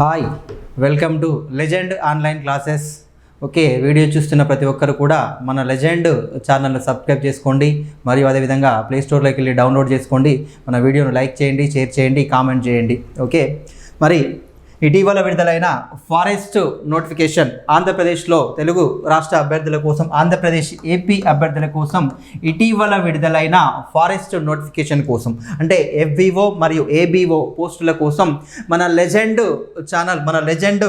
Hi welcome to legend online classes okay video చూస్తున్న ప్రతి ఒక్కరు కూడా మన లెజెండ్ ఛానల్ని సబ్స్క్రైబ్ చేసుకోండి. మరియు అదేవిధంగా ప్లేస్టోర్లోకి వెళ్ళి డౌన్లోడ్ చేసుకోండి. మన వీడియోను లైక్ చేయండి షేర్ చేయండి కామెంట్ చేయండి. ఓకే మరి ఇటీవల విడుదలైన ఫారెస్ట్ నోటిఫికేషన్ ఆంధ్రప్రదేశ్లో తెలుగు రాష్ట్ర అభ్యర్థుల కోసం ఆంధ్రప్రదేశ్ ఏపీ అభ్యర్థుల కోసం ఇటీవల విడుదలైన ఫారెస్ట్ నోటిఫికేషన్ కోసం అంటే ఎఫ్బిఓ మరియు ఏబీఓ పోస్టుల కోసం మన లెజెండ్ ఛానల్ మన లెజెండ్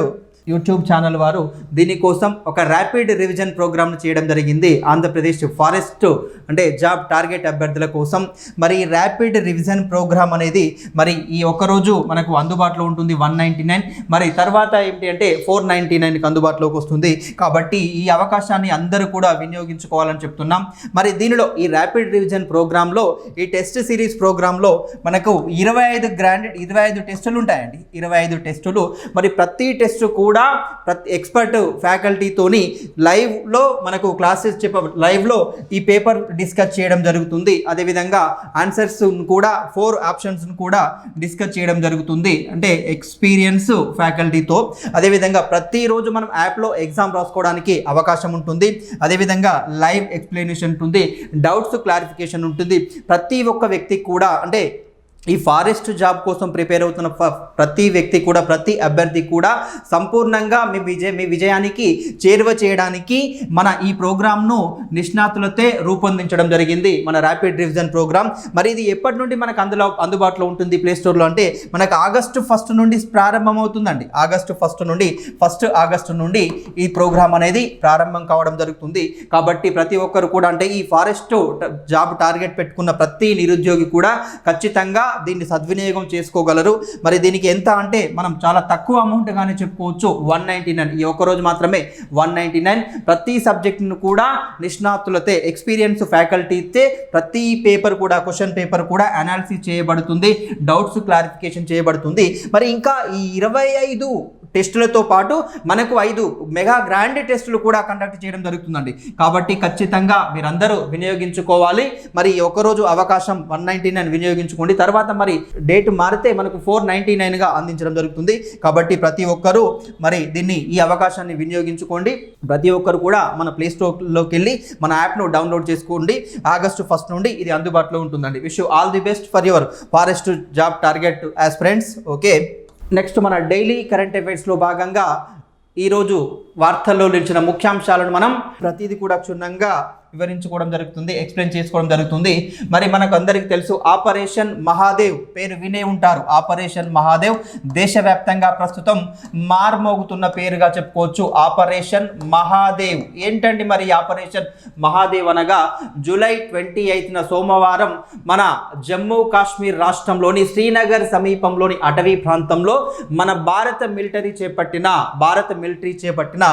యూట్యూబ్ ఛానల్ వారు దీనికోసం ఒక ర్యాపిడ్ రివిజన్ ప్రోగ్రామ్ను చేయడం జరిగింది. ఆంధ్రప్రదేశ్ ఫారెస్ట్ అంటే జాబ్ టార్గెట్ అభ్యర్థుల కోసం. మరి ఈ ర్యాపిడ్ రివిజన్ ప్రోగ్రామ్ అనేది మరి ఈ ఒక్కరోజు మనకు అందుబాటులో ఉంటుంది వన్ నైంటీ నైన్. మరి తర్వాత ఏంటి అంటే ఫోర్ నైంటీ నైన్కి అందుబాటులోకి వస్తుంది. కాబట్టి ఈ అవకాశాన్ని అందరూ కూడా వినియోగించుకోవాలని చెప్తున్నాం. మరి దీనిలో ఈ ర్యాపిడ్ రివిజన్ ప్రోగ్రాంలో ఈ టెస్ట్ సిరీస్ ప్రోగ్రాంలో మనకు ఇరవై ఐదు గ్రాండెడ్ ఇరవై ఐదు టెస్టులు ఉంటాయండి. ఇరవై ఐదు టెస్టులు. మరి ప్రతి టెస్ట్ కూడా ప్రతి ఎక్స్పర్ట్ ఫ్యాకల్టీతోని లైవ్లో మనకు క్లాసెస్ చెప్ప లైవ్లో ఈ పేపర్ డిస్కస్ చేయడం జరుగుతుంది. అదేవిధంగా ఆన్సర్స్ కూడా ఫోర్ ఆప్షన్స్ను కూడా డిస్కస్ చేయడం జరుగుతుంది. అంటే ఎక్స్పీరియన్స్ ఫ్యాకల్టీతో అదేవిధంగా ప్రతిరోజు మనం యాప్లో ఎగ్జామ్ రాసుకోవడానికి అవకాశం ఉంటుంది. అదేవిధంగా లైవ్ ఎక్స్ప్లెనేషన్ ఉంటుంది. డౌట్స్ క్లారిఫికేషన్ ఉంటుంది. ప్రతి ఒక్క వ్యక్తికి కూడా అంటే ఈ ఫారెస్ట్ జాబ్ కోసం ప్రిపేర్ అవుతున్న ప్రతి వ్యక్తి కూడా ప్రతి అభ్యర్థి కూడా సంపూర్ణంగా మీ విజయ మీ విజయానికి చేరువ చేయడానికి మన ఈ ప్రోగ్రామ్ను నిష్ణాతులతో రూపొందించడం జరిగింది. మన ర్యాపిడ్ రివిజన్ ప్రోగ్రామ్ మరి ఇది ఎప్పటి నుండి మనకు అందులో అందుబాటులో ఉంటుంది ప్లే స్టోర్లో అంటే మనకు ఆగస్టు ఫస్ట్ నుండి ప్రారంభమవుతుందండి. ఆగస్టు ఫస్ట్ నుండి ఫస్ట్ ఆగస్టు నుండి ఈ ప్రోగ్రామ్ అనేది ప్రారంభం కావడం జరుగుతుంది. కాబట్టి ప్రతి ఒక్కరు కూడా అంటే ఈ ఫారెస్ట్ జాబ్ టార్గెట్ పెట్టుకున్న ప్రతి నిరుద్యోగి కూడా ఖచ్చితంగా దీన్ని సద్వినియోగం చేసుకోగలరు. మరి దీనికి ఎంత అంటే మనం చాలా తక్కువ అమౌంట్ కానీ చెప్పుకోవచ్చు. వన్ నైంటీ నైన్ ఈ ఒక్క రోజు మాత్రమే వన్ నైంటీ నైన్ ప్రతి సబ్జెక్ట్ను కూడా నిష్ణాతులతే ఎక్స్పీరియన్స్ ఫ్యాకల్టీతే ప్రతి పేపర్ కూడా క్వశ్చన్ పేపర్ కూడా అనాలిసిస్ చేయబడుతుంది. డౌట్స్ క్లారిఫికేషన్ చేయబడుతుంది. మరి ఇంకా ఈ ఇరవై ఐదు టెస్టులతో పాటు మనకు ఐదు మెగా గ్రాండ్ టెస్టులు కూడా కండక్ట్ చేయడం జరుగుతుందండి. కాబట్టి ఖచ్చితంగా మీరందరూ వినియోగించుకోవాలి. మరి ఒకరోజు అవకాశం వన్ నైంటీ నైన్ వినియోగించుకోండి. తర్వాత తర్వాత మరి డేట్ మారితే మనకు ఫోర్ నైంటీ నైన్గా అందించడం జరుగుతుంది. కాబట్టి ప్రతి ఒక్కరూ మరి దీన్ని ఈ అవకాశాన్ని వినియోగించుకోండి. ప్రతి ఒక్కరు కూడా మన ప్లే స్టోర్లోకి వెళ్ళి మన యాప్ను డౌన్లోడ్ చేసుకోండి. ఆగస్టు ఫస్ట్ నుండి ఇది అందుబాటులో ఉంటుందండి. Wish all the best for your forest job target as friends okay next మన డైలీ కరెంట్ అఫైర్స్లో భాగంగా ఈరోజు వార్తల్లో నిలిచిన ముఖ్యాంశాలను మనం ప్రతిదీ కూడా క్షుణ్ణంగా వివరించుకోవడం జరుగుతుంది ఎక్స్ప్లెయిన్ చేసుకోవడం జరుగుతుంది. మరి మనకు అందరికీ తెలుసు ఆపరేషన్ మహాదేవ్ పేరు వినే ఉంటారు. ఆపరేషన్ మహాదేవ్ దేశవ్యాప్తంగా ప్రస్తుతం మార్మోగుతున్న పేరుగా చెప్పుకోవచ్చు. ఆపరేషన్ మహాదేవ్. ఏంటండి మరి ఆపరేషన్ మహాదేవ్ అనగా జూలై ట్వంటీ ఎయిత్న సోమవారం మన జమ్మూ కాశ్మీర్ రాష్ట్రంలోని శ్రీనగర్ సమీపంలోని అటవీ ప్రాంతంలో మన భారత మిలిటరీ చేపట్టిన భారత మిలిటరీ చేపట్టిన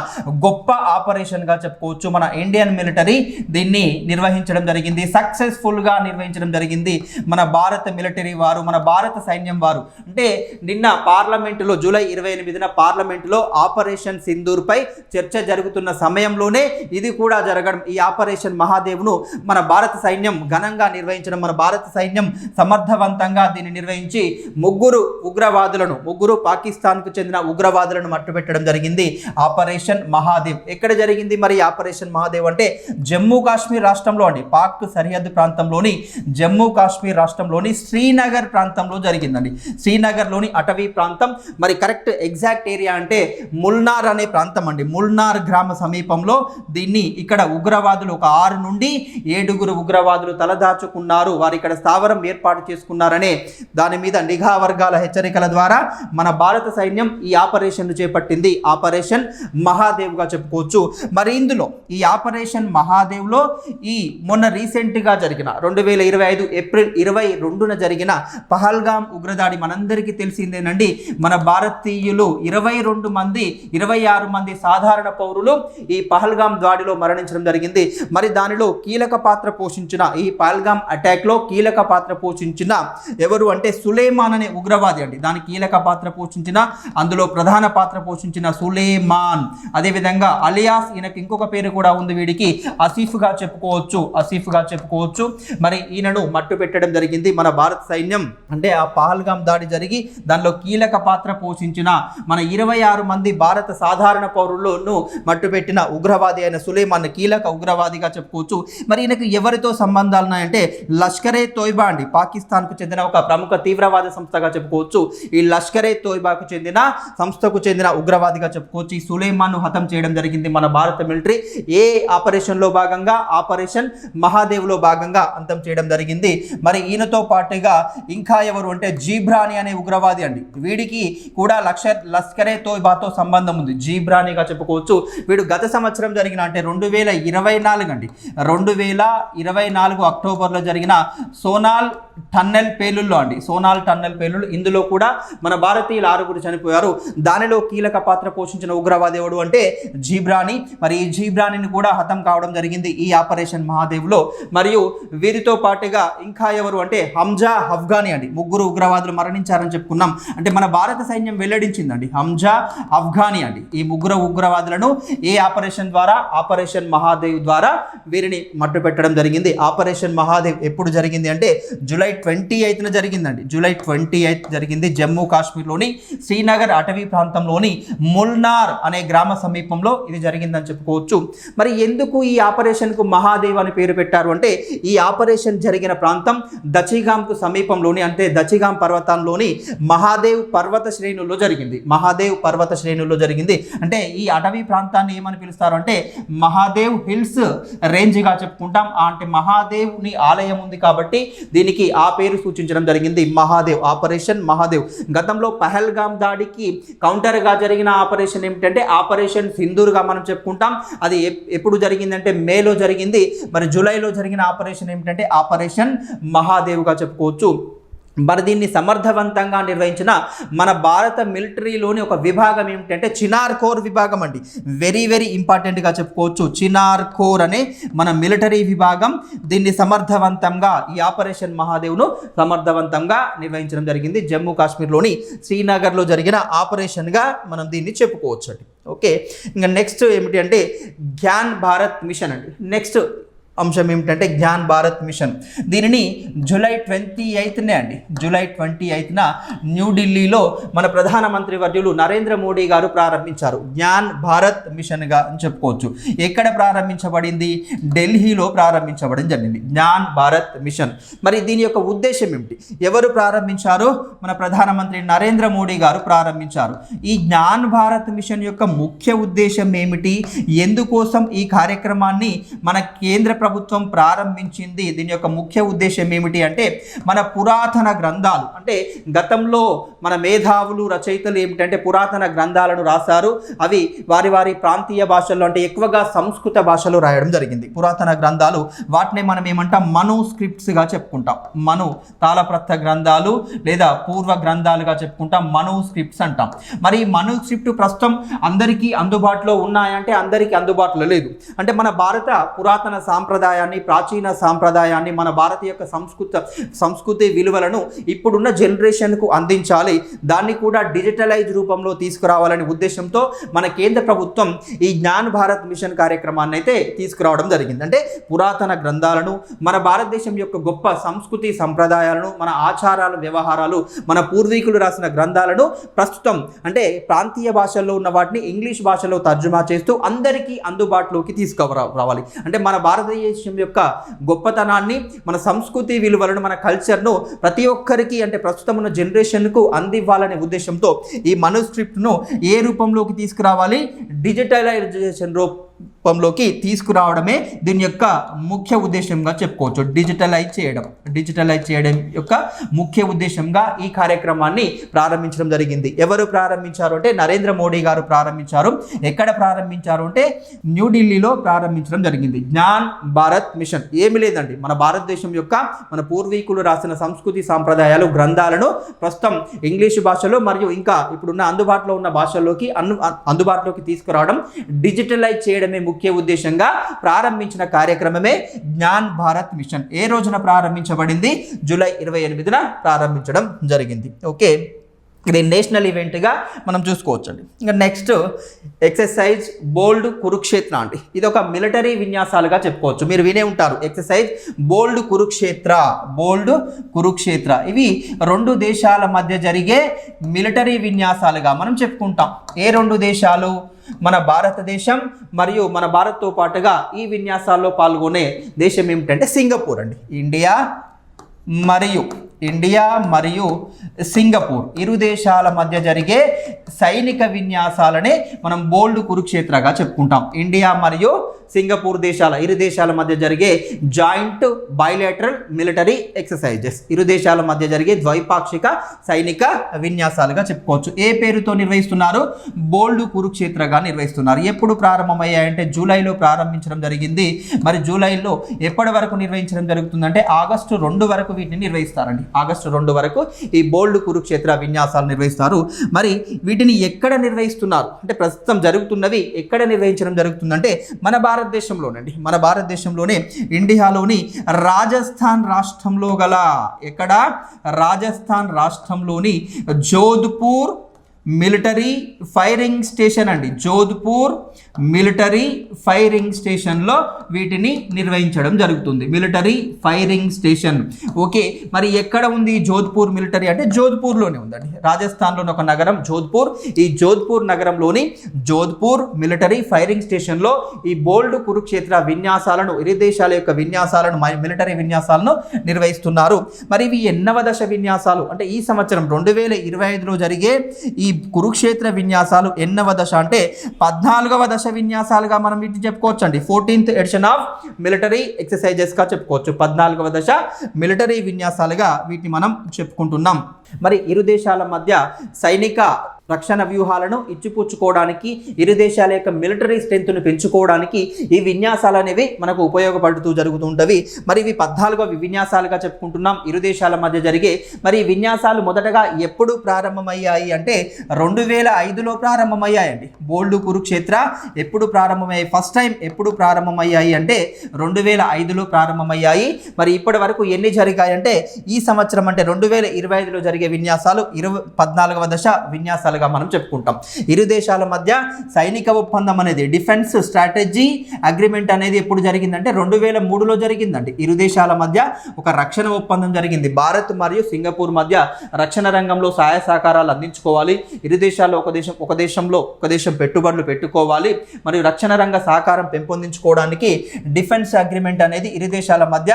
గొప్ప ఆపరేషన్గా చెప్పుకోవచ్చు. మన ఇండియన్ మిలిటరీ దీన్ని నిర్వహించడం జరిగింది. సక్సెస్ఫుల్గా నిర్వహించడం జరిగింది మన భారత మిలిటరీ వారు మన భారత సైన్యం వారు. అంటే నిన్న పార్లమెంటులో జూలై ఇరవై ఎనిమిదిన పార్లమెంటులో ఆపరేషన్ సింధూర్పై చర్చ జరుగుతున్న సమయంలోనే ఇది కూడా జరగడం ఈ ఆపరేషన్ మహాదేవ్ను మన భారత సైన్యం ఘనంగా నిర్వహించడం మన భారత సైన్యం సమర్థవంతంగా దీన్ని నిర్వహించి ముగ్గురు ఉగ్రవాదులను ముగ్గురు పాకిస్తాన్కు చెందిన ఉగ్రవాదులను మట్టుపెట్టడం జరిగింది. ఆపరేషన్ మహాదేవ్. ఎక్కడ జరిగింది మరి ఈ ఆపరేషన్ మహాదేవ్ అంటే జమ్మూ జమ్మూ కాశ్మీర్ రాష్ట్రంలో అండి పాక్ సరిహద్దు ప్రాంతంలోని జమ్మూ కాశ్మీర్ రాష్ట్రంలోని శ్రీనగర్ ప్రాంతంలో జరిగిందండి. శ్రీనగర్లోని అటవీ ప్రాంతం మరి కరెక్ట్ ఎగ్జాక్ట్ ఏరియా అంటే ముల్నార్ అనే ప్రాంతం అండి ముల్నార్ గ్రామ సమీపంలో దీన్ని ఇక్కడ ఉగ్రవాదులు ఒక ఆరు నుండి ఏడుగురు ఉగ్రవాదులు తలదాచుకున్నారు. వారు ఇక్కడ స్థావరం ఏర్పాటు చేసుకున్నారనే దాని మీద నిఘా వర్గాల హెచ్చరికల ద్వారా మన భారత సైన్యం ఈ ఆపరేషన్ను చేపట్టింది. ఆపరేషన్ మహాదేవ్గా చెప్పుకోవచ్చు. మరి ఇందులో ఈ ఆపరేషన్ మహాదేవ్ మహాదేవ్లో ఈ మొన్న రీసెంట్గా జరిగిన రెండు వేల ఇరవై ఐదు ఏప్రిల్ ఇరవై రెండున జరిగిన పహల్గాం ఉగ్రదాడి మనందరికీ తెలిసిందేనండి. మన భారతీయులు ఇరవై రెండు మంది ఇరవై ఆరు మంది సాధారణ పౌరులు ఈ పహల్గాం దాడిలో మరణించడం జరిగింది. మరి దానిలో కీలక పాత్ర పోషించిన ఈ పహల్గాం అటాక్లో కీలక పాత్ర పోషించిన ఎవరు అంటే సులేమాన్ అనే ఉగ్రవాది అండి. దాని కీలక పాత్ర పోషించిన అందులో ప్రధాన పాత్ర పోషించిన సులేమాన్. అదేవిధంగా అలియాస్ ఈయనకి ఇంకొక పేరు కూడా ఉంది వీడికి అసీఫ్గా చెప్పుకోవచ్చు అసీఫ్గా చెప్పుకోవచ్చు. మరి ఈయనను మట్టు పెట్టడం జరిగింది మన భారత సైన్యం. అంటే ఆ పహల్గాం దాడి జరిగి దానిలో కీలక పాత్ర పోషించిన మన ఇరవై ఆరు మంది భారత సాధారణ పౌరులను మట్టుపెట్టిన ఉగ్రవాది అయిన సులేమాన్ కీలక ఉగ్రవాదిగా చెప్పుకోవచ్చు. మరి ఈయనకు ఎవరితో సంబంధాలు ఉన్నాయంటే లష్కరే తోయిబా అండి. పాకిస్తాన్కు చెందిన ఒక ప్రముఖ తీవ్రవాద సంస్థగా చెప్పుకోవచ్చు. ఈ లష్కరే తోయిబాకు చెందిన సంస్థకు చెందిన ఉగ్రవాదిగా చెప్పుకోవచ్చు. ఈ సులేమాన్ను హతం చేయడం జరిగింది మన భారత మిలిటరీ. ఏ ఆపరేషన్లో భాగంగా ఆపరేషన్ మహాదేవ్లో భాగంగా అంతం చేయడం జరిగింది. మరి ఈయనతో పాటుగా ఇంకా ఎవరు అంటే జీబ్రాని అనే ఉగ్రవాది అండి. వీడికి కూడా లక్ష లష్కరే తోయిబాతో సంబంధం ఉంది. జీబ్రానిగా చెప్పుకోవచ్చు. వీడు గత సంవత్సరం జరిగిన అంటే రెండు వేల ఇరవై నాలుగు అండి. రెండు వేల ఇరవై నాలుగు అక్టోబర్లో జరిగిన సోనాల్ టన్నెల్ పేలుల్లో అండి. సోనాల్ టన్నెల్ పేలుళ్ళు. ఇందులో కూడా మన భారతీయులు ఆరుగురు చనిపోయారు. దానిలో కీలక పాత్ర పోషించిన ఉగ్రవాది ఎవడు అంటే జీబ్రాని మరి ఈ జీబ్రానిని కూడా హతం కావడం జరిగింది. ఈ ఆపరేషన్ మహాదేవ్లో. మరియు వీరితో పాటుగా ఇంకా ఎవరు అంటే హంజా అఫ్ఘానీ అండి. ముగ్గురు ఉగ్రవాదులు మరణించారని చెప్పుకున్నాం. అంటే మన భారత సైన్యం వెల్లడించిందండి. హంజా అఫ్ఘానీ అండి. ఈ ముగ్గురు ఉగ్రవాదులను ఏ ఆపరేషన్ ద్వారా ఆపరేషన్ మహాదేవ్ ద్వారా వీరిని మట్టు పెట్టడం జరిగింది. ఆపరేషన్ మహాదేవ్ ఎప్పుడు జరిగింది అంటే జూలై ట్వంటీ ఎయిత్న జరిగిందండి. జూలై ట్వంటీ ఎయిత్ జరిగింది జమ్మూ కాశ్మీర్లోని శ్రీనగర్ అటవీ ప్రాంతంలోని ముల్నార్ అనే గ్రామ సమీపంలో ఇది జరిగిందని చెప్పుకోవచ్చు. మరి ఎందుకు ఈ ఆపరేషన్ ఆపరేషన్కు మహాదేవ్ అని పేరు పెట్టారు. అంటే ఈ ఆపరేషన్ జరిగిన ప్రాంతం దచిగాంకు సమీపంలోని అంటే దచిగాం పర్వతంలోని మహాదేవ్ పర్వత శ్రేణుల్లో జరిగింది. మహాదేవ్ పర్వత శ్రేణుల్లో జరిగింది. అంటే ఈ అటవీ ప్రాంతాన్ని ఏమని పిలుస్తారు? అంటే మహాదేవ్ హిల్స్ రేంజ్గా చెప్పుకుంటాం. అంటే మహాదేవ్ని ఆలయం ఉంది కాబట్టి దీనికి ఆ పేరు సూచించడం జరిగింది. మహాదేవ్ ఆపరేషన్ మహాదేవ్. గతంలో పహల్గాం దాడికి కౌంటర్గా జరిగిన ఆపరేషన్ ఏమిటంటే ఆపరేషన్ సింధూర్గా మనం చెప్పుకుంటాం. అది ఎప్పుడు జరిగిందంటే మేలో జరిగింది. మరి జూలైలో జరిగిన ఆపరేషన్ ఏమిటంటే ఆపరేషన్ మహాదేవ్గా చెప్పుకోవచ్చు. మరి దీన్ని సమర్థవంతంగా నిర్వహించిన మన భారత మిలిటరీలోని ఒక విభాగం ఏమిటంటే చినార్ కోర్ విభాగం అండి. వెరీ వెరీ ఇంపార్టెంట్గా చెప్పుకోవచ్చు. చినార్ కోర్ అనే మన మిలిటరీ విభాగం దీన్ని సమర్థవంతంగా ఈ ఆపరేషన్ మహాదేవ్ను సమర్థవంతంగా నిర్వహించడం జరిగింది. జమ్మూ కాశ్మీర్లోని శ్రీనగర్లో జరిగిన ఆపరేషన్గా మనం దీన్ని చెప్పుకోవచ్చు అండి ఓకే ఇంకా నెక్స్ట్ ఏమిటి అంటే జ్ఞాన్ భారత్ మిషన్ అండి. నెక్స్ట్ అంశం ఏమిటంటే జ్ఞాన్ భారత్ మిషన్. దీనిని జూలై ట్వంటీ ఎయిత్నే అండి. జూలై ట్వంటీ ఎయిత్న న్యూఢిల్లీలో మన ప్రధానమంత్రి వర్యులు నరేంద్ర మోడీ గారు ప్రారంభించారు. జ్ఞాన్ భారత్ మిషన్గా అని చెప్పుకోవచ్చు. ఎక్కడ ప్రారంభించబడింది? ఢిల్లీలో ప్రారంభించబడింది జరిగింది. జ్ఞాన్ భారత్ మిషన్. మరి దీని యొక్క ఉద్దేశం ఏమిటి? ఎవరు ప్రారంభించారు? మన ప్రధానమంత్రి నరేంద్ర మోడీ గారు ప్రారంభించారు. ఈ జ్ఞాన్ భారత్ మిషన్ యొక్క ముఖ్య ఉద్దేశం ఏమిటి? ఎందుకోసం ఈ కార్యక్రమాన్ని మన కేంద్ర ప్రభుత్వం ప్రారంభించింది. దీని యొక్క ముఖ్య ఉద్దేశం ఏమిటి అంటే మన పురాతన గ్రంథాలు. అంటే గతంలో మన మేధావులు రచయితలు ఏమిటంటే పురాతన గ్రంథాలను రాశారు. అవి వారి వారి ప్రాంతీయ భాషల్లో అంటే ఎక్కువగా సంస్కృత భాషలో రాయడం జరిగింది. పురాతన గ్రంథాలు వాటిని మనం ఏమంటాం? మను స్క్రిప్ట్స్గా చెప్పుకుంటాం. మను తాళప్రత్త గ్రంథాలు లేదా పూర్వ గ్రంథాలుగా చెప్పుకుంటాం. మను స్క్రిప్ట్స్ అంటాం. మరి ఈ మను స్క్రిప్ట్ ప్రస్తుతం అందరికీ అందుబాటులో ఉన్నాయంటే అందరికీ అందుబాటులో లేదు. అంటే మన భారత పురాతన సాంప్రదాయ సాంప్రదాయాన్ని ప్రాచీన సాంప్రదాయాన్ని మన భారత యొక్క సంస్కృత సంస్కృతి విలువలను ఇప్పుడున్న జనరేషన్కు అందించాలి. దాన్ని కూడా డిజిటలైజ్ రూపంలో తీసుకురావాలనే ఉద్దేశంతో మన కేంద్ర ప్రభుత్వం ఈ జ్ఞాన్ భారత్ మిషన్ కార్యక్రమాన్ని అయితే తీసుకురావడం జరిగింది. అంటే పురాతన గ్రంథాలను మన భారతదేశం యొక్క గొప్ప సంస్కృతి సంప్రదాయాలను మన ఆచారాలు వ్యవహారాలు మన పూర్వీకులు రాసిన గ్రంథాలను ప్రస్తుతం అంటే ప్రాంతీయ భాషల్లో ఉన్న వాటిని ఇంగ్లీష్ భాషలో తర్జుమా చేస్తూ అందరికీ అందుబాటులోకి తీసుకురావాలి. అంటే మన భారతీయ భారతదేశం యొక్క గొప్పతనాన్ని మన సంస్కృతి విలువలను మన కల్చర్ను ప్రతి ఒక్కరికి అంటే ప్రస్తుతం ఉన్న జనరేషన్కు అందివ్వాలనే ఉద్దేశంతో ఈ మనుస్క్రిప్ట్ను ఏ రూపంలోకి తీసుకురావాలి? డిజిటలైజేషన్ రూపంలోకి తీసుకురావడమే దీని యొక్క ముఖ్య ఉద్దేశంగా చెప్పుకోవచ్చు. డిజిటలైజ్ చేయడం. డిజిటలైజ్ చేయడం యొక్క ముఖ్య ఉద్దేశంగా ఈ కార్యక్రమాన్ని ప్రారంభించడం జరిగింది. ఎవరు ప్రారంభించారు అంటే నరేంద్ర మోడీ గారు ప్రారంభించారు. ఎక్కడ ప్రారంభించారు అంటే న్యూఢిల్లీలో ప్రారంభించడం జరిగింది. జ్ఞాన్ భారత్ మిషన్. ఏమి లేదండి. మన భారతదేశం యొక్క మన పూర్వీకులు రాసిన సంస్కృతి సాంప్రదాయాలు గ్రంథాలను ప్రస్తుతం ఇంగ్లీష్ భాషలో మరియు ఇంకా ఇప్పుడున్న అందుబాటులో ఉన్న భాషల్లోకి అను అందుబాటులోకి తీసుకురావడం డిజిటలైజ్ చేయడం చేయడమే ముఖ్య ఉద్దేశంగా ప్రారంభించిన కార్యక్రమమే జ్ఞాన్ భారత్ మిషన్. ఏ రోజున ప్రారంభించబడింది? జూలై ఇరవై ఎనిమిదిన ప్రారంభించడం జరిగింది. ఓకే. ఇది నేషనల్ ఈవెంట్గా మనం చూసుకోవచ్చండి. ఇంకా నెక్స్ట్ ఎక్సర్సైజ్ బోల్డ్ కురుక్షేత్ర అండి. ఇది ఒక మిలిటరీ విన్యాసాలుగా చెప్పుకోవచ్చు. మీరు వినే ఉంటారు. Exercise bold Kurukshetra bold Kurukshetra. ఇవి రెండు దేశాల మధ్య జరిగే మిలిటరీ విన్యాసాలుగా మనం చెప్పుకుంటాం. ఏ రెండు దేశాలు? మన భారతదేశం మరియు మన భారత్తో పాటుగా ఈ విన్యాసాల్లో పాల్గొనే దేశం ఏమిటంటే సింగపూర్ అండి. ఇండియా మరియు ఇండియా మరియు సింగపూర్ ఇరు దేశాల మధ్య జరిగే సైనిక విన్యాసాలనే మనం బోల్డ్ కురుక్షేత్రగా చెప్పుకుంటాం. ఇండియా మరియు సింగపూర్ దేశాల ఇరు దేశాల మధ్య జరిగే జాయింట్ బైలేటరల్ మిలిటరీ ఎక్సర్సైజెస్. ఇరు దేశాల మధ్య జరిగే ద్వైపాక్షిక సైనిక విన్యాసాలుగా చెప్పుకోవచ్చు. ఏ పేరుతో నిర్వహిస్తున్నారు? బోల్డ్ కురుక్షేత్రగా నిర్వహిస్తున్నారు. ఎప్పుడు ప్రారంభమయ్యాయంటే జూలైలో ప్రారంభించడం జరిగింది. మరి జూలైలో ఎప్పటి వరకు నిర్వహించడం జరుగుతుందంటే ఆగస్టు రెండు వరకు వీటిని నిర్వహిస్తారండి. ఆగస్టు రెండు వరకు ఈ బోల్డ్ కురుక్షేత్ర విన్యాసాలు నిర్వహిస్తారు. మరి వీటిని ఎక్కడ నిర్వహిస్తున్నారు? అంటే ప్రస్తుతం జరుగుతున్నవి ఎక్కడ నిర్వహించడం జరుగుతుందంటే మన భారతదేశంలోనండి. మన భారతదేశంలోనే ఇండియాలోని రాజస్థాన్ రాష్ట్రంలో గల ఎక్కడ? రాజస్థాన్ రాష్ట్రంలోని జోధ్పూర్ మిలిటరీ ఫైరింగ్ స్టేషన్ అండి. జోధ్పూర్ మిలిటరీ ఫైరింగ్ స్టేషన్లో వీటిని నిర్వహించడం జరుగుతుంది. Military firing station. ఓకే మరి ఎక్కడ ఉంది జోధ్పూర్ మిలిటరీ? అంటే జోధ్పూర్లోనే ఉందండి. రాజస్థాన్లోని ఒక నగరం జోధ్పూర్. ఈ జోధ్పూర్ నగరంలోని జోధ్పూర్ మిలిటరీ ఫైరింగ్ స్టేషన్లో ఈ బోల్డ్ కురుక్షేత్ర విన్యాసాలను ఇరు దేశాల యొక్క విన్యాసాలను మ- మిలిటరీ విన్యాసాలను నిర్వహిస్తున్నారు. మరి ఇవి ఎన్నవ దశ విన్యాసాలు? అంటే ఈ సంవత్సరం రెండు వేల ఇరవై ఐదులో జరిగే ఈ కురుక్షేత్ర విన్యాసాలు ఎన్నవ దశ అంటే పద్నాలుగవ దశ విన్యాసాలుగా మనం వీటిని చెప్పుకోవచ్చు అండి ఫోర్టీన్త్ ఎడిషన్ ఆఫ్ మిలిటరీ ఎక్సర్సైజెస్గా చెప్పుకోవచ్చు. పద్నాలుగవ దశ మిలిటరీ విన్యాసాలుగా వీటిని మనం చెప్పుకుంటున్నాం. మరి ఇరు దేశాల మధ్య సైనిక రక్షణ వ్యూహాలను ఇచ్చిపుచ్చుకోవడానికి ఇరు దేశాల యొక్క మిలిటరీ స్ట్రెంత్ను పెంచుకోవడానికి ఈ విన్యాసాలు అనేవి మనకు ఉపయోగపడుతూ జరుగుతుంటవి మరి ఇవి పద్నాలుగో విన్యాసాలుగా చెప్పుకుంటున్నాం. ఇరు దేశాల మధ్య జరిగే మరి ఈ విన్యాసాలు మొదటగా ఎప్పుడు ప్రారంభమయ్యాయి అంటే రెండు వేల ఐదులో ప్రారంభమయ్యాయండి. బోల్డు కురుక్షేత్ర ఎప్పుడు ప్రారంభమయ్యాయి? ఫస్ట్ టైం ఎప్పుడు ప్రారంభమయ్యాయి అంటే రెండు వేల ఐదులో ప్రారంభమయ్యాయి. మరి ఇప్పటి వరకు ఎన్ని జరిగాయంటే ఈ సంవత్సరం అంటే రెండు వేల ఇరవై ఐదులో జరిగే విన్యాసాలు ఇరవై పద్నాలుగవ దశ విన్యాసాలు దేశాలుగా మనం చెప్పుకుంటాం. ఇరు దేశాల మధ్య సైనిక ఒప్పందం అనేది డిఫెన్స్ స్ట్రాటజీ అగ్రిమెంట్ అనేది ఎప్పుడు జరిగిందంటే రెండు వేల మూడులో జరిగిందండి. ఇరు దేశాల మధ్య ఒక రక్షణ ఒప్పందం జరిగింది. భారత్ మరియు సింగపూర్ మధ్య రక్షణ రంగంలో సహాయ సహకారాలు అందించుకోవాలి. ఇరు దేశాల్లో ఒక దేశం ఒక దేశంలో ఒక దేశం పెట్టుబడులు పెట్టుకోవాలి. మరియు రక్షణ రంగ సహకారం పెంపొందించుకోవడానికి డిఫెన్స్ అగ్రిమెంట్ అనేది ఇరు దేశాల మధ్య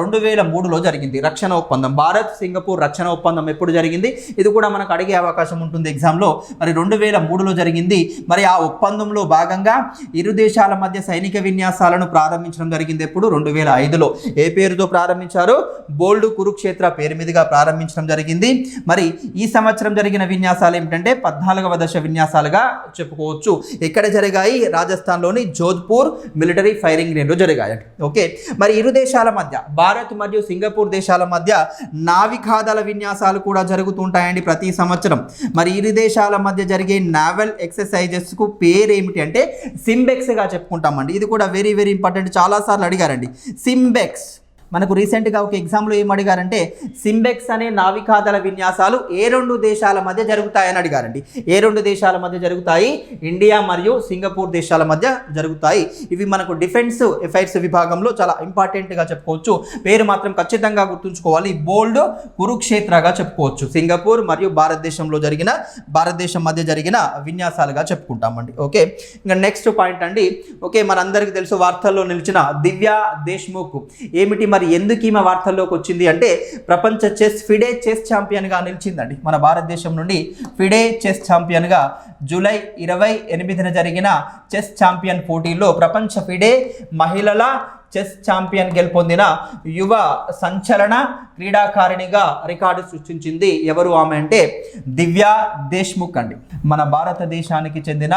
రెండు వేల మూడులో జరిగింది. రక్షణ ఒప్పందం. భారత్ సింగపూర్ రక్షణ ఒప్పందం ఎప్పుడు జరిగింది? ఇది కూడా మనకు అడిగే అవకాశం ఉంటుంది. ఎగ్జామ్లో మరి రెండు వేల మూడులో జరిగింది. మరి ఆ ఒప్పందంలో భాగంగా ఇరు దేశాల మధ్య సైనిక విన్యాసాలను ప్రారంభించడం జరిగింది. ఎప్పుడు? రెండు వేల ఐదులో. ఏ పేరుతో ప్రారంభించారు? బోల్డ్ కురుక్షేత్ర పేరు మీదుగా ప్రారంభించడం జరిగింది. మరి ఈ సంవత్సరం జరిగిన విన్యాసాలు ఏమిటంటే పద్నాలుగవ దశ విన్యాసాలుగా చెప్పుకోవచ్చు. ఎక్కడ జరిగాయి? రాజస్థాన్లోని జోధ్పూర్ మిలిటరీ ఫైరింగ్ రేంజ్లో జరిగాయి ఓకే. మరి ఇరు దేశాల మధ్య భారత్ మరియు సింగపూర్ దేశాల మధ్య నావికాదళ విన్యాసాలు కూడా జరుగుతుంటాయండి ప్రతి సంవత్సరం. మరి ఇరు దేశాల మధ్య జరిగే నావల్ ఎక్సర్సైజెస్కు పేరు ఏమిటి అంటే సింబెక్స్గా చెప్పుకుంటామండి. ఇది కూడా వెరీ వెరీ ఇంపార్టెంట్ చాలాసార్లు అడిగారండి. సింబెక్స్. మనకు రీసెంట్గా ఒక ఎగ్జామ్లో ఏం అడిగారంటే సింబెక్స్ అనే నావికాదళ విన్యాసాలు ఏ రెండు దేశాల మధ్య జరుగుతాయని అడిగారండి. ఏ రెండు దేశాల మధ్య జరుగుతాయి? ఇండియా మరియు సింగపూర్ దేశాల మధ్య జరుగుతాయి. ఇవి మనకు డిఫెన్స్ ఎఫైర్స్ విభాగంలో చాలా ఇంపార్టెంట్గా చెప్పుకోవచ్చు. పేరు మాత్రం ఖచ్చితంగా గుర్తుంచుకోవాలి. బోల్డ్ కురుక్షేత్రగా చెప్పుకోవచ్చు. సింగపూర్ మరియు భారతదేశంలో జరిగిన భారతదేశం మధ్య జరిగిన విన్యాసాలుగా చెప్పుకుంటామండి. ఓకే? ఇంకా నెక్స్ట్ పాయింట్ అండి. ఓకే మనందరికీ తెలుసు వార్తల్లో నిలిచిన దివ్య దేశ్ముఖ్. ఏమిటి మరి ఎందుకు ఈమె వార్తల్లోకి వచ్చింది అంటే ప్రపంచ చెస్ ఫిడే చెస్ ఛాంపియన్గా నిలిచిందండి. మన భారతదేశం నుండి ఫిడే చెస్ ఛాంపియన్గా జూలై ఇరవై ఎనిమిదిన జరిగిన చెస్ ఛాంపియన్ పోటీల్లో ప్రపంచ ఫిడే మహిళల చెస్ ఛాంపియన్ గెలుపొందిన యువ సంచలన క్రీడాకారిణిగా రికార్డు సృష్టించింది ఎవరు ఆమె అంటే దివ్య దేశ్ముఖ్ అండి. మన భారతదేశానికి చెందిన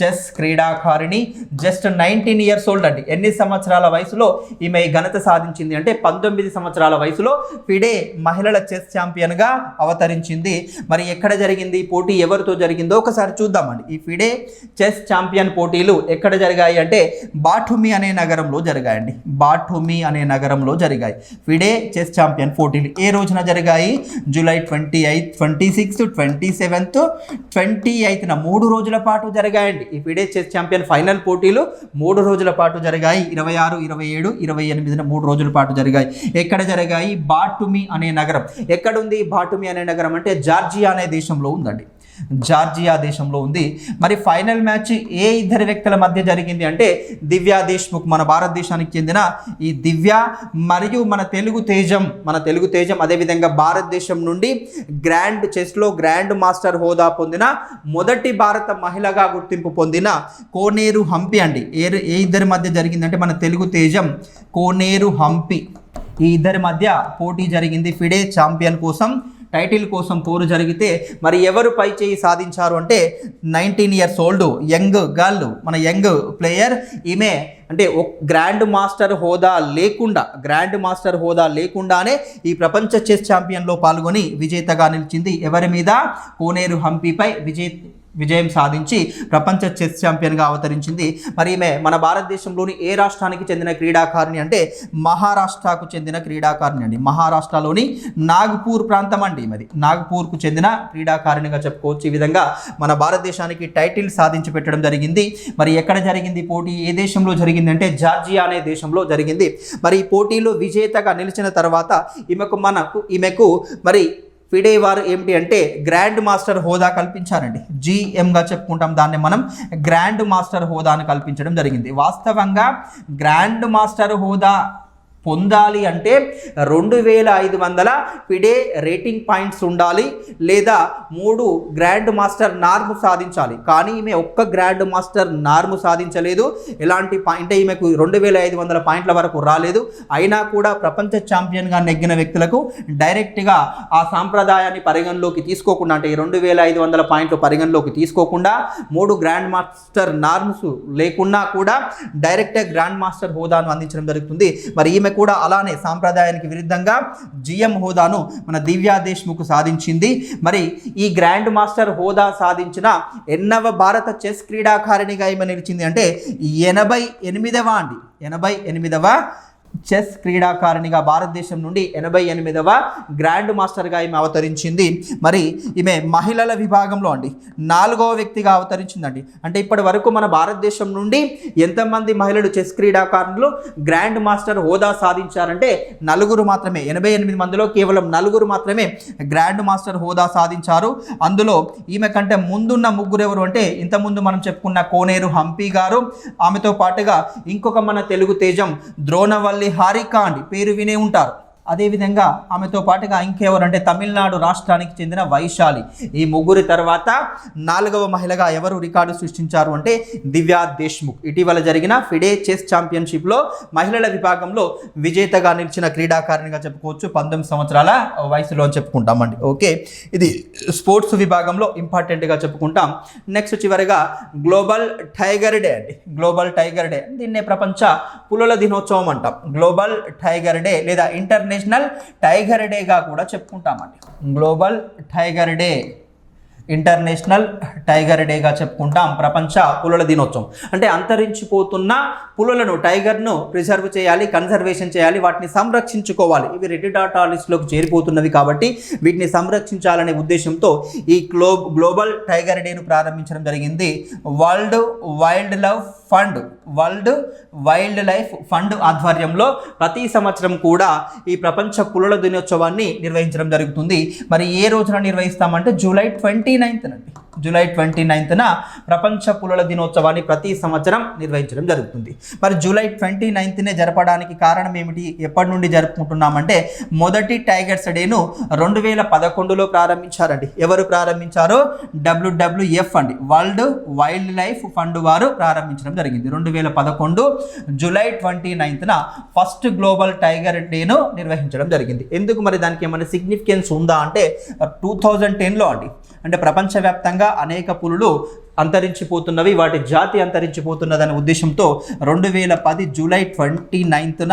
చెస్ క్రీడాకారిణి జస్ట్ నైన్టీన్ ఇయర్స్ ఓల్డ్ అండి. ఎన్ని సంవత్సరాల వయసులో ఈమె ఘనత సాధించింది అంటే పంతొమ్మిది సంవత్సరాల వయసులో ఫిడే మహిళల చెస్ ఛాంపియన్గా అవతరించింది. మరి ఎక్కడ జరిగింది? ఈ పోటీ ఎవరితో జరిగిందో ఒకసారి చూద్దామండి. ఈ ఫిడే చెస్ ఛాంపియన్ పోటీలు ఎక్కడ జరిగాయి అంటే బాఠుమి అనే నగరంలో జరిగాయండి. జరిగాయండి బాటోమి అనే నగరంలో జరిగాయి. ఫిడే చెస్ ఛాంపియన్ పోటీలు ఏ రోజున జరిగాయి? July twenty eighth twenty sixth twenty seventh twenty ఎయిత్న మూడు రోజుల పాటు జరిగాయండి. ఈ ఫిడే చెస్ ఛాంపియన్ ఫైనల్ పోటీలు మూడు రోజుల పాటు జరిగాయి. ఇరవై ఆరు ఇరవై ఏడు ఇరవై ఎనిమిదిన మూడు రోజుల పాటు జరిగాయి. ఎక్కడ జరిగాయి? బాటుమి అనే నగరం. ఎక్కడుంది బాటుమి అనే నగరం అంటే జార్జియా అనే దేశంలో ఉందండి. జార్జియా దేశంలో ఉంది. మరి ఫైనల్ మ్యాచ్ ఏ ఇద్దరు వ్యక్తుల మధ్య జరిగింది అంటే దివ్యా దేశ్ముఖ్ మన భారతదేశానికి చెందిన ఈ దివ్య మరియు మన తెలుగు తేజం మన తెలుగు తేజం అదేవిధంగా భారతదేశం నుండి గ్రాండ్ చెస్లో గ్రాండ్ మాస్టర్ హోదా పొందిన మొదటి భారత మహిళగా గుర్తింపు పొందిన కోనేరు హంపి అండి. ఏ ఏ ఇద్దరి మధ్య జరిగిందంటే మన తెలుగు తేజం కోనేరు హంపి. ఈ ఇద్దరి మధ్య పోటీ జరిగింది ఫిడే ఛాంపియన్ కోసం. టైటిల్ కోసం పోరు జరిగితే మరి ఎవరు పై చేయి సాధించారు అంటే nineteen years old young girl మన యంగ్ ప్లేయర్ ఈమె. అంటే గ్రాండ్ మాస్టర్ హోదా లేకుండా గ్రాండ్ మాస్టర్ హోదా లేకుండానే ఈ ప్రపంచ చెస్ ఛాంపియన్లో పాల్గొని విజేతగా నిలిచింది ఎవరి మీద? కోనేరు హంపీపై విజయ విజయం సాధించి ప్రపంచ చెస్ ఛాంపియన్గా అవతరించింది. మరి ఈమె మన భారతదేశంలోని ఏ రాష్ట్రానికి చెందిన క్రీడాకారిణి అంటే మహారాష్ట్రకు చెందిన క్రీడాకారిణి అండి. మహారాష్ట్రలోని నాగ్పూర్ ప్రాంతం అండి మరి నాగ్పూర్కు చెందిన క్రీడాకారిణిగా చెప్పుకోవచ్చు. ఈ విధంగా మన భారతదేశానికి టైటిల్ సాధించి పెట్టడం జరిగింది. మరి ఎక్కడ జరిగింది పోటీ? ఏ దేశంలో జరిగింది అంటే జార్జియా అనే దేశంలో జరిగింది. మరి ఈ పోటీలో విజేతగా నిలిచిన తర్వాత ఈమెకు మనకు ఈమెకు మరి ఫిడే వారు ఏమిటి అంటే గ్రాండ్ మాస్టర్ హోదా కల్పించారండి. జీఎంగా చెప్పుకుంటాం దాన్ని మనం. గ్రాండ్ మాస్టర్ హోదాను కల్పించడం జరిగింది. వాస్తవంగా గ్రాండ్ మాస్టర్ హోదా పొందాలి అంటే రెండు వేల ఐదు వందల ఫిడే రేటింగ్ పాయింట్స్ ఉండాలి లేదా మూడు గ్రాండ్ మాస్టర్ నార్మ్ సాధించాలి. కానీ ఈమె ఒక్క గ్రాండ్ మాస్టర్ నార్మ్ సాధించలేదు. ఎలాంటి పాయింట్ ఈమెకు రెండు వేల ఐదు వందల పాయింట్ల వరకు రాలేదు. అయినా కూడా ప్రపంచ ఛాంపియన్గా నెగ్గిన వ్యక్తులకు డైరెక్ట్గా ఆ సాంప్రదాయాన్ని పరిగణలోకి తీసుకోకుండా అంటే ఈ రెండు వేల ఐదు వందల పాయింట్లు పరిగణలోకి తీసుకోకుండా మూడు గ్రాండ్ మాస్టర్ నార్మ్స్ లేకున్నా కూడా డైరెక్ట్గా గ్రాండ్ మాస్టర్ హోదాను అందించడం జరుగుతుంది. మరి ఈమె కూడా అలానే సాంప్రదాయానికి విరుద్ధంగా జిఎం హోదాను మన దివ్యా దేశ్ముఖ్ సాధించింది. మరి ఈ గ్రాండ్ మాస్టర్ హోదా సాధించిన ఎన్నవ భారత చెస్ క్రీడాకారిణిగా ఈమె నిలిచింది అంటే ఎనభై ఎనిమిదవ అండి. ఎనభై ఎనిమిదవ చెస్ క్రీడాకారిణిగా భారతదేశం నుండి ఎనభై ఎనిమిదవ గ్రాండ్ మాస్టర్గా ఈమె అవతరించింది. మరి ఈమె మహిళల విభాగంలో అండి నాలుగవ వ్యక్తిగా అవతరించిందండి. అంటే ఇప్పటి వరకు మన భారతదేశం నుండి ఎంతమంది మహిళలు చెస్ క్రీడాకారులు గ్రాండ్ మాస్టర్ హోదా సాధించారంటే నలుగురు మాత్రమే ఎనభై ఎనిమిది మందిలో కేవలం నలుగురు మాత్రమే గ్రాండ్ మాస్టర్ హోదా సాధించారు. అందులో ఈమె కంటే ముందున్న ముగ్గురు ఎవరు అంటే ఇంతకుముందు మనం చెప్పుకున్న కోనేరు హంపి గారు. ఆమెతో పాటుగా ఇంకొక మన తెలుగు తేజం ద్రోణవల్లి హారిక అండి పేరు వినే ఉంటారు. అదేవిధంగా ఆమెతో పాటుగా ఇంకెవరంటే తమిళనాడు రాష్ట్రానికి చెందిన వైశాలి. ఈ ముగ్గురి తర్వాత నాలుగవ మహిళగా ఎవరు రికార్డు సృష్టించారు అంటే దివ్యా దేశ్ముఖ్. ఇటీవల జరిగిన ఫిడే చెస్ ఛాంపియన్షిప్లో మహిళల విభాగంలో విజేతగా నిలిచిన క్రీడాకారిణిగా చెప్పుకోవచ్చు. పంతొమ్మిది సంవత్సరాల వయసులో అని చెప్పుకుంటామండి. ఓకే. ఇది స్పోర్ట్స్ విభాగంలో ఇంపార్టెంట్గా చెప్పుకుంటాం. నెక్స్ట్ చివరిగా గ్లోబల్ టైగర్ డే అండి. Global tiger day. దీన్నే ప్రపంచ పులుల దినోత్సవం అంటాం. గ్లోబల్ టైగర్ డే లేదా ఇంటర్నేషనల్ టైగర్ డేగా కూడా చెప్పుకుంటామండి. Global tiger day international tiger డేగా చెప్పుకుంటాం ప్రపంచ పులుల దినోత్సవం. అంటే అంతరించిపోతున్న పులులను టైగర్ను ప్రిజర్వ్ చేయాలి కన్జర్వేషన్ చేయాలి వాటిని సంరక్షించుకోవాలి. ఇవి రెడ్ డాటా లిస్టులోకి చేరిపోతున్నవి కాబట్టి వీటిని సంరక్షించాలనే ఉద్దేశంతో ఈ గ్లో గ్లోబల్ టైగర్ డేను ప్రారంభించడం జరిగింది. World wildlife fund world wildlife fund ఆధ్వర్యంలో ప్రతి సంవత్సరం కూడా ఈ ప్రపంచ పులుల దినోత్సవాన్ని నిర్వహించడం జరుగుతుంది. మరి ఏ రోజున నిర్వహిస్తామంటే జూలై ట్వంటీ నైన్త్ అండి జూలై ట్వంటీ నైన్త్న ప్రపంచ పులుల దినోత్సవాన్ని ప్రతి సంవత్సరం నిర్వహించడం జరుగుతుంది. మరి జూలై ట్వంటీ నైన్త్నే జరపడానికి కారణం ఏమిటి? ఎప్పటి నుండి జరుపుకుంటున్నామంటే మొదటి టైగర్స్ డేను రెండు వేల పదకొండులో ప్రారంభించారండి. ఎవరు ప్రారంభించారో? డబ్ల్యూడబ్ల్యూఎఫ్ అండి. వరల్డ్ వైల్డ్ లైఫ్ ఫండ్ వారు ప్రారంభించడం జరిగింది. రెండు వేల పదకొండు జూలై ట్వంటీ నైన్త్న ఫస్ట్ గ్లోబల్ టైగర్ డేను నిర్వహించడం జరిగింది. ఎందుకు మరి దానికి ఏమైనా సిగ్నిఫికెన్స్ ఉందా అంటే టూ థౌజండ్ టెన్లో అండి. అంటే ప్రపంచవ్యాప్తంగా అనేక పులులు అంతరించిపోతున్నవి వాటి జాతి అంతరించిపోతున్నదనే ఉద్దేశంతో రెండు వేల పది జూలై ట్వంటీ నైన్త్న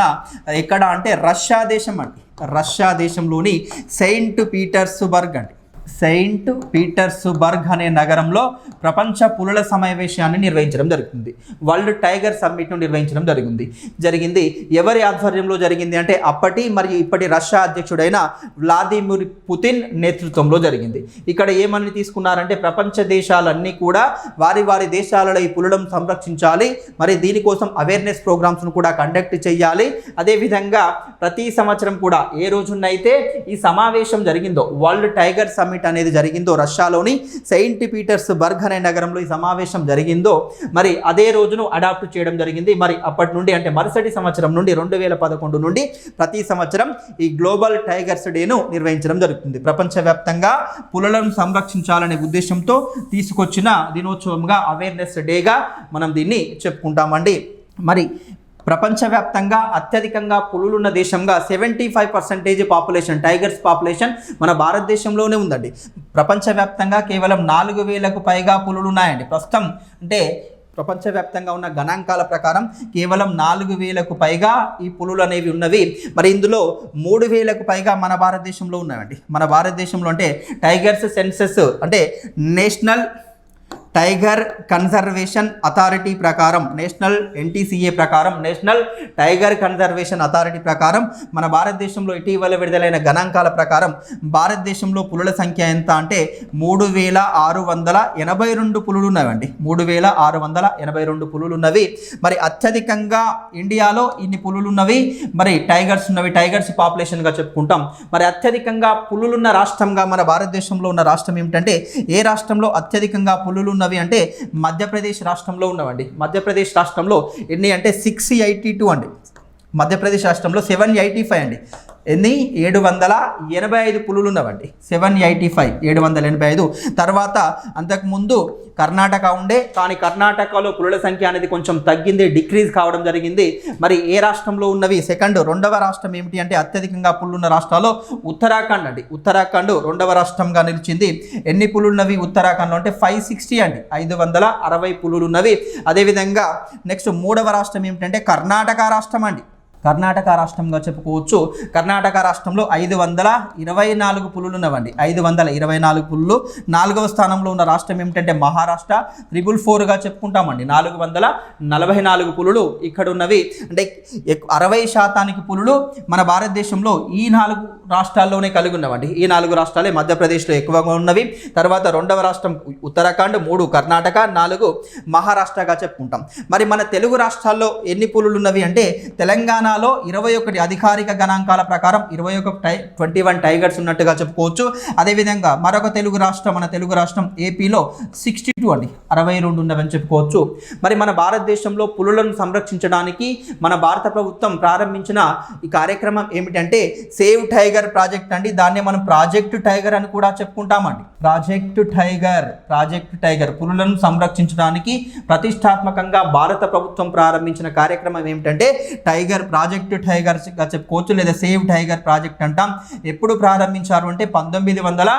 ఎక్కడ అంటే రష్యా దేశం అండి. రష్యా దేశంలోని సెయింట్ పీటర్స్బర్గ్ అండి. సెయింట్ పీటర్స్బర్గ్ అనే నగరంలో ప్రపంచ పులుల సమావేశాన్ని నిర్వహించడం జరుగుతుంది. వరల్డ్ టైగర్ సమ్మిట్ను నిర్వహించడం జరిగింది. జరిగింది ఎవరి ఆధ్వర్యంలో జరిగింది అంటే అప్పటి మరియు ఇప్పటి రష్యా అధ్యక్షుడైన వ్లాదిమిర్ పుతిన్ నేతృత్వంలో జరిగింది. ఇక్కడ ఏమని తీసుకున్నారంటే ప్రపంచ దేశాలన్నీ కూడా వారి వారి దేశాలలో ఈ పులులను సంరక్షించాలి మరి దీనికోసం అవేర్నెస్ ప్రోగ్రామ్స్ను కూడా కండక్ట్ చేయాలి. అదేవిధంగా ప్రతి సంవత్సరం కూడా ఏ రోజునైతే ఈ సమావేశం జరిగిందో వరల్డ్ టైగర్ సమ్మిట్ అనేది జరిగిందో రష్యాలోని సెయింట్ పీటర్స్ బర్గ్ అనే నగరంలో ఈ సమావేశం జరిగిందో మరి అదే రోజును అడాప్ట్ చేయడం జరిగింది. మరి అప్పటి నుండి అంటే మరుసటి సంవత్సరం నుండి రెండు వేల పదకొండు నుండి ప్రతి సంవత్సరం ఈ గ్లోబల్ టైగర్స్ డేను నిర్వహించడం జరుగుతుంది. ప్రపంచవ్యాప్తంగా పులులను సంరక్షించాలనే ఉద్దేశంతో తీసుకొచ్చిన దినోత్సవంగా అవేర్నెస్ డేగా మనం దీన్ని చెప్పుకుంటామండి. మరి ప్రపంచవ్యాప్తంగా అత్యధికంగా పులులున్న దేశంగా seventy five percentage population tigers population మన భారతదేశంలోనే ఉందండి. ప్రపంచవ్యాప్తంగా కేవలం నాలుగు వేలకు పైగా పులులు ఉన్నాయండి ప్రస్తుతం అంటే ప్రపంచవ్యాప్తంగా ఉన్న గణాంకాల ప్రకారం కేవలం నాలుగు వేలకు పైగా ఈ పులులు అనేవి ఉన్నవి. మరి ఇందులో మూడు వేలకు పైగా మన భారతదేశంలో ఉన్నాయండి. మన భారతదేశంలో అంటే టైగర్స్ సెన్సెస్ అంటే నేషనల్ టైగర్ కన్జర్వేషన్ అథారిటీ ప్రకారం నేషనల్ ఎన్టీసీఏ ప్రకారం నేషనల్ టైగర్ కన్జర్వేషన్ అథారిటీ ప్రకారం మన భారతదేశంలో ఇటీవల విడుదలైన గణాంకాల ప్రకారం భారతదేశంలో పులుల సంఖ్య ఎంత అంటే మూడు వేల ఆరు వందల ఎనభై రెండు పులులు ఉన్నాయండి. మూడు వేల ఆరు వందల ఎనభై రెండు పులులు ఉన్నవి. మరి అత్యధికంగా ఇండియాలో ఇన్ని పులులు ఉన్నవి. మరి టైగర్స్ ఉన్నవి టైగర్స్ పాపులేషన్గా చెప్పుకుంటాం. మరి అత్యధికంగా పులులున్న రాష్ట్రంగా మన భారతదేశంలో ఉన్న రాష్ట్రం ఏమిటంటే ఏ రాష్ట్రంలో అత్యధికంగా పులులు ఉన్నవి? అంటే మధ్యప్రదేశ్ రాష్ట్రంలో ఉన్నవండి మధ్యప్రదేశ్ రాష్ట్రంలో ఎన్ని అంటే సిక్స్ ఎయిటీ టూ అండి. మధ్యప్రదేశ్ రాష్ట్రంలో సెవెన్ ఎయిటీ ఫైవ్ అండి. ఎన్ని? ఏడు వందల ఎనభై ఐదు పులులు ఉన్నవండి. Seven eighty five. ఏడు వందల ఎనభై ఐదు. తర్వాత అంతకుముందు కర్ణాటక ఉండే కానీ కర్ణాటకలో పులుల సంఖ్య అనేది కొంచెం తగ్గింది డిక్రీజ్ కావడం జరిగింది. మరి ఏ రాష్ట్రంలో ఉన్నవి? సెకండ్ రెండవ రాష్ట్రం ఏమిటి అంటే అత్యధికంగా పులున్న రాష్ట్రాల్లో ఉత్తరాఖండ్ అండి. ఉత్తరాఖండ్ రెండవ రాష్ట్రంగా నిలిచింది. ఎన్ని పులులు ఉన్నవి ఉత్తరాఖండ్లో అంటే ఫైవ్ సిక్స్టీ అండి. ఐదు వందల అరవై పులులు ఉన్నవి అదేవిధంగా నెక్స్ట్ మూడవ రాష్ట్రం ఏమిటంటే కర్ణాటక రాష్ట్రం అండి. కర్ణాటక రాష్ట్రంగా చెప్పుకోవచ్చు. కర్ణాటక రాష్ట్రంలో ఐదు వందల ఇరవై నాలుగు పులులు ఉన్నవండి. ఐదు వందల ఇరవై నాలుగు పులులు. నాలుగవ స్థానంలో ఉన్న రాష్ట్రం ఏమిటంటే మహారాష్ట్ర. త్రిబుల్ ఫోర్గా చెప్పుకుంటామండి. నాలుగు వందల నలభై నాలుగు పులులు ఇక్కడ ఉన్నవి అంటే ఎక్- అరవై శాతానికి పులులు మన భారతదేశంలో ఈ నాలుగు రాష్ట్రాల్లోనే కలిగి ఉన్నవండి ఈ నాలుగు రాష్ట్రాలే మధ్యప్రదేశ్లో ఎక్కువగా ఉన్నవి. తర్వాత రెండవ రాష్ట్రం ఉత్తరాఖండ్ మూడు కర్ణాటక నాలుగు మహారాష్ట్రగా చెప్పుకుంటాం. మరి మన తెలుగు రాష్ట్రాల్లో ఎన్ని పులులు ఉన్నవి అంటే తెలంగాణ తెలంగాణలో ఇరవై ఒకటి అధికారిక గణాంకాల ప్రకారం ఇరవై ఒక టై ట్వంటీ వన్ టైగర్స్ ఉన్నట్టుగా చెప్పుకోవచ్చు. అదేవిధంగా మరొక తెలుగు రాష్ట్రం మన తెలుగు రాష్ట్రం ఏపీలో సిక్స్టీ టూ అండి. అరవై రెండు ఉన్నవని చెప్పుకోవచ్చు. మరి మన భారతదేశంలో పులులను సంరక్షించడానికి మన భారత ప్రభుత్వం ప్రారంభించిన ఈ కార్యక్రమం ఏమిటంటే సేవ్ టైగర్ ప్రాజెక్ట్ అండి. దాన్ని మనం ప్రాజెక్ట్ టైగర్ అని కూడా చెప్పుకుంటామండి. ప్రాజెక్ట్ టైగర్ ప్రాజెక్ట్ టైగర్ పులులను సంరక్షించడానికి ప్రతిష్టాత్మకంగా భారత ప్రభుత్వం ప్రారంభించిన కార్యక్రమం ఏమిటంటే టైగర్ ప్రాజెక్ట్ టైగర్ చెప్పుకోవచ్చు లేదా సేవ్ టైగర్ ప్రాజెక్ట్ అంటాం. ఎప్పుడు ప్రారంభించారు అంటే పంతొమ్మిది వందల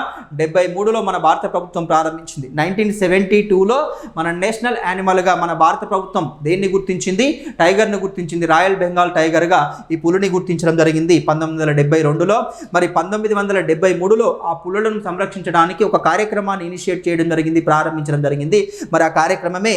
డెబ్బై మూడులో మన భారత ప్రభుత్వం ప్రారంభించింది. నైన్టీన్ సెవెంటీ టూలో మన నేషనల్ యానిమల్గా మన భారత ప్రభుత్వం దేన్ని గుర్తించింది? టైగర్ను గుర్తించింది. రాయల్ బెంగాల్ టైగర్గా ఈ పులిని గుర్తించడం జరిగింది పంతొమ్మిది వందల డెబ్బై రెండులో. మరి పంతొమ్మిది వందల డెబ్బై మూడులో ఆ పులులను సంరక్షించడానికి ఒక కార్యక్రమాన్ని ఇనిషియేట్ చేయడం జరిగింది ప్రారంభించడం జరిగింది. మరి ఆ కార్యక్రమమే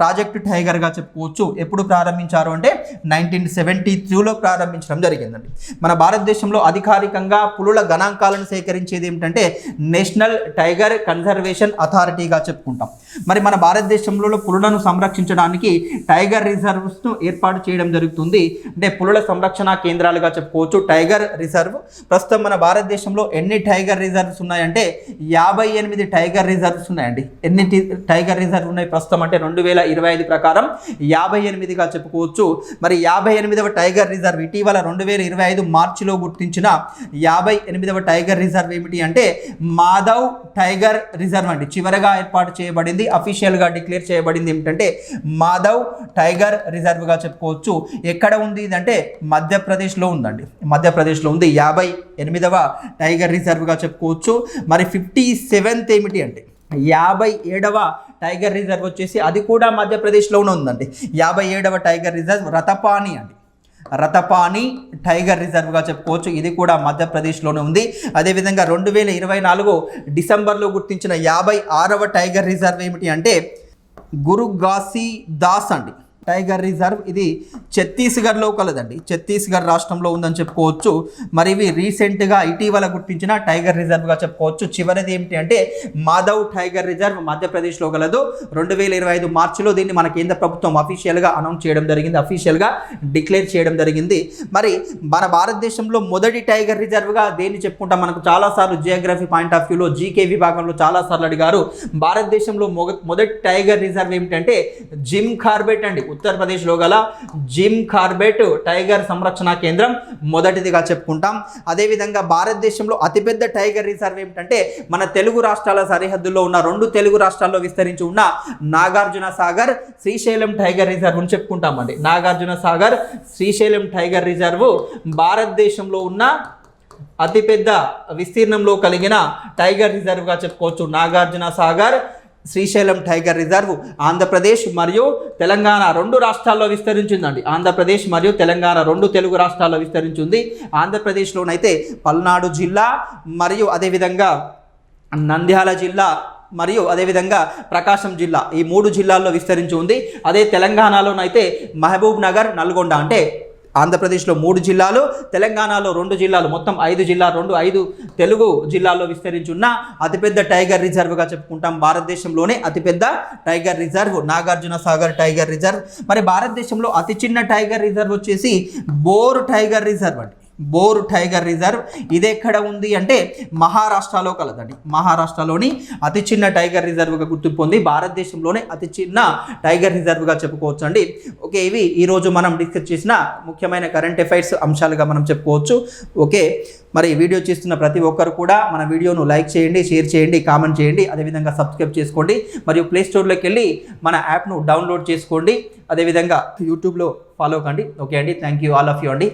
ప్రాజెక్ట్ టైగర్గా చెప్పుకోవచ్చు ఎప్పుడు ప్రారంభించారు అంటే నైన్టీన్ సెవెంటీ టూలో ప్రారంభించడం జరిగిందండి. మన భారతదేశంలో అధికారికంగా పులుల గణాంకాలను సేకరించేది ఏమిటంటే నేషనల్ టైగర్ కన్జర్వేషన్ అథారిటీగా చెప్పుకుంటాం. మరి మన భారతదేశంలో పులులను సంరక్షించడానికి టైగర్ రిజర్వ్స్ను ఏర్పాటు చేయడం జరుగుతుంది. అంటే పులుల సంరక్షణ కేంద్రాలుగా చెప్పుకోవచ్చు. Tiger reserve. ప్రస్తుతం మన భారతదేశంలో ఎన్ని టైగర్ రిజర్వ్స్ ఉన్నాయంటే యాభై ఎనిమిది టైగర్ రిజర్వ్స్ ఉన్నాయండి. ఎన్ని టైగర్ రిజర్వ్ ఉన్నాయి ప్రస్తుతం అంటే రెండు వేల ఇరవై ఐదు ప్రకారం యాభై ఎనిమిదిగా చెప్పుకోవచ్చు. మరి యాభై ఎనిమిదవ టైగర్ రిజర్వ్ ఇటీవల రెండు వేల ఇరవై ఐదు మార్చిలో గుర్తించిన యాభై ఎనిమిదవ టైగర్ రిజర్వ్ ఏమిటి అంటే మాధవ్ టైగర్ రిజర్వ్ అండి. చివరగా ఏర్పాటు చేయబడింది అఫీషియల్గా డిక్లేర్ చేయబడింది ఏమిటంటే మాధవ్ టైగర్ రిజర్వ్గా చెప్పుకోవచ్చు. ఎక్కడ ఉంది ఇదంటే అంటే మధ్యప్రదేశ్లో ఉందండి. మధ్యప్రదేశ్లో ఉంది యాభై ఎనిమిదవ టైగర్ రిజర్వ్గా చెప్పుకోవచ్చు. మరి ఫిఫ్టీ సెవెంత్ ఏమిటి అంటే యాభై ఏడవ టైగర్ రిజర్వ్ వచ్చేసి అది కూడా మధ్యప్రదేశ్లోనే ఉందండి. యాభై ఏడవ టైగర్ రిజర్వ్ రతపాని అండి. రతపాని టైగర్ రిజర్వ్గా చెప్పుకోవచ్చు. ఇది కూడా మధ్యప్రదేశ్లోనే ఉంది. అదేవిధంగా రెండు వేల ఇరవై నాలుగు డిసెంబర్లో గుర్తించిన యాభై ఆరవ టైగర్ రిజర్వ్ ఏమిటి అంటే గురుగాసి దాస్ అండి. Tiger reserve. ఇది ఛత్తీస్గఢ్లో కలదండి. ఛత్తీస్గఢ్ రాష్ట్రంలో ఉందని చెప్పుకోవచ్చు. మరి ఇవి రీసెంట్గా ఇటీవల గుర్తించిన టైగర్ రిజర్వ్గా చెప్పుకోవచ్చు. చివరిది ఏమిటి అంటే మాధవ్ టైగర్ రిజర్వ్ మధ్యప్రదేశ్లో కలదు రెండు వేల ఇరవై ఐదు మార్చిలో దీన్ని మన కేంద్ర ప్రభుత్వం అఫీషియల్గా అనౌన్స్ చేయడం జరిగింది. అఫీషియల్గా డిక్లేర్ చేయడం జరిగింది. మరి మన భారతదేశంలో మొదటి టైగర్ రిజర్వ్గా దేన్ని చెప్పుకుంటాం? మనకు చాలాసార్లు జియోగ్రఫీ పాయింట్ ఆఫ్ వ్యూలో జీకే విభాగంలో చాలాసార్లు అడిగారు. భారతదేశంలో మొగ మొదటి టైగర్ రిజర్వ్ ఏమిటంటే జిమ్ కార్బెట్ అండి. ఉత్తరప్రదేశ్లో గల జిమ్ కార్బెట్ టైగర్ సంరక్షణ కేంద్రం మొదటిదిగా చెప్పుకుంటాం. అదేవిధంగా భారతదేశంలో అతిపెద్ద టైగర్ రిజర్వ్ ఏమిటంటే మన తెలుగు రాష్ట్రాల సరిహద్దుల్లో ఉన్న రెండు తెలుగు రాష్ట్రాల్లో విస్తరించి ఉన్న నాగార్జున సాగర్ శ్రీశైలం టైగర్ రిజర్వ్ అని చెప్పుకుంటామండి. నాగార్జున సాగర్ శ్రీశైలం టైగర్ రిజర్వ్ భారతదేశంలో ఉన్న అతిపెద్ద విస్తీర్ణంలో కలిగిన టైగర్ రిజర్వ్గా చెప్పుకోవచ్చు. నాగార్జున సాగర్ శ్రీశైలం టైగర్ రిజర్వ్ ఆంధ్రప్రదేశ్ మరియు తెలంగాణ రెండు రాష్ట్రాల్లో విస్తరించిందండి. ఆంధ్రప్రదేశ్ మరియు తెలంగాణ రెండు తెలుగు రాష్ట్రాల్లో విస్తరించింది. ఆంధ్రప్రదేశ్లోనైతే పల్నాడు జిల్లా మరియు అదేవిధంగా నంద్యాల జిల్లా మరియు అదేవిధంగా ప్రకాశం జిల్లా ఈ మూడు జిల్లాల్లో విస్తరించి ఉంది. అదే తెలంగాణలోనైతే మహబూబ్ నగర్ నల్గొండ అంటే ఆంధ్రప్రదేశ్లో మూడు జిల్లాలు తెలంగాణలో రెండు జిల్లాలు మొత్తం ఐదు జిల్లా రెండు ఐదు తెలుగు జిల్లాల్లో విస్తరించి ఉన్న అతిపెద్ద టైగర్ రిజర్వ్గా చెప్పుకుంటాం. భారతదేశంలోనే అతిపెద్ద tiger reserve Nagarjuna Sagar tiger reserve. మరి భారతదేశంలో అతి చిన్న టైగర్ రిజర్వ్ వచ్చేసి బోర్ టైగర్ రిజర్వ్ అండి. బోర్ టైగర్ రిజర్వ్ ఇది ఎక్కడ ఉంది అంటే మహారాష్ట్రలో కలదండి. మహారాష్ట్రలోని అతి చిన్న టైగర్ రిజర్వ్గా గుర్తింపు పొంది భారతదేశంలోనే అతి చిన్న టైగర్ రిజర్వ్గా చెప్పుకోవచ్చు అండి ఓకే ఇవి ఈరోజు మనం డిస్కస్ చేసిన ముఖ్యమైన కరెంట్ అఫైర్స్ అంశాలుగా మనం చెప్పుకోవచ్చు. ఓకే మరి వీడియో చేస్తున్న ప్రతి ఒక్కరు కూడా మన వీడియోను లైక్ చేయండి షేర్ చేయండి కామెంట్ చేయండి అదేవిధంగా సబ్స్క్రైబ్ చేసుకోండి మరియు ప్లే స్టోర్లోకి వెళ్ళి మన యాప్ను డౌన్లోడ్ చేసుకోండి అదేవిధంగా యూట్యూబ్లో ఫాలో కండి. ఓకే అండి thank you all of you అండి.